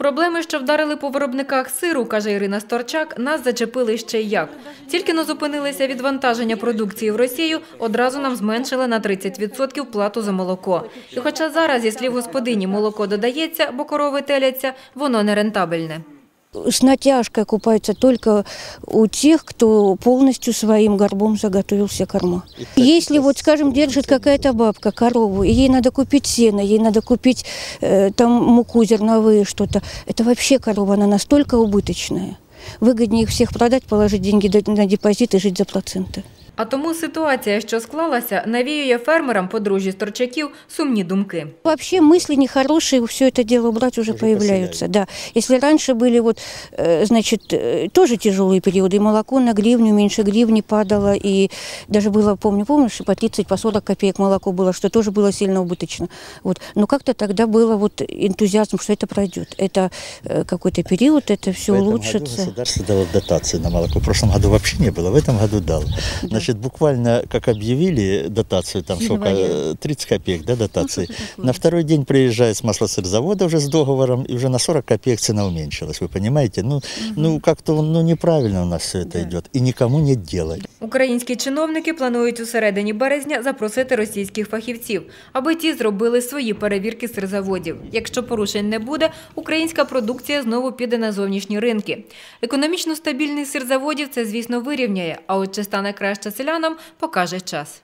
Проблеми, що вдарили по виробниках сиру, каже Ірина Сторчак, нас зачепили ще й як. Тільки не зупинилися відвантаження продукції в Росію, одразу нам зменшили на 30% плату за молоко. І хоча зараз, зі слів господині, молоко додається, бо корови теляться, воно не рентабельне. С натяжкой купаются только у тех, кто полностью своим горбом заготовился корма. Если вот, скажем, держит какая-то бабка корову, и ей надо купить сено, ей надо купить э, там муку зерновые, что-то, это вообще корова, она настолько убыточная. Выгоднее их всех продать, положить деньги на депозит и жить за проценты. А тому ситуація, що склалася, навіює фермерам подружжя Сторчаків сумні думки. Вообще мысли нехорошие, все это дело убрать уже, появляются. Да. Если раньше были вот, э, значит, э, тоже тяжелые периоды, и молоко на гривню, меньше гривни падало, и даже было, помню, помнишь, по 30, по 40 копеек молоко было, что тоже было сильно убыточно. Вот. Но как-то тогда было вот энтузиазм, что это пройдет. Это э, какой-то период, это все В этом году улучшится. государство дало дотацию на молоко. В прошлом году вообще не было, в этом году дал. Значит, буквально как объявили дотацию, там сколько, э, 30 копеек, да, дотации. На второй день приезжает с маслосырзавода уже с договором, и уже на 40 копеек цена уменьшилась, вы понимаете? Ну, ну как-то ну, неправильно у нас все это идет, и никому нет дела. Українські чиновники планують у середині березня запросити російських фахівців, аби ті зробили свої перевірки сирзаводів. Якщо порушень не буде, українська продукція знову піде на зовнішні ринки. Економічно стабільний сир заводів це, звісно, вирівняє, а от чи стане краще селянам, покаже час.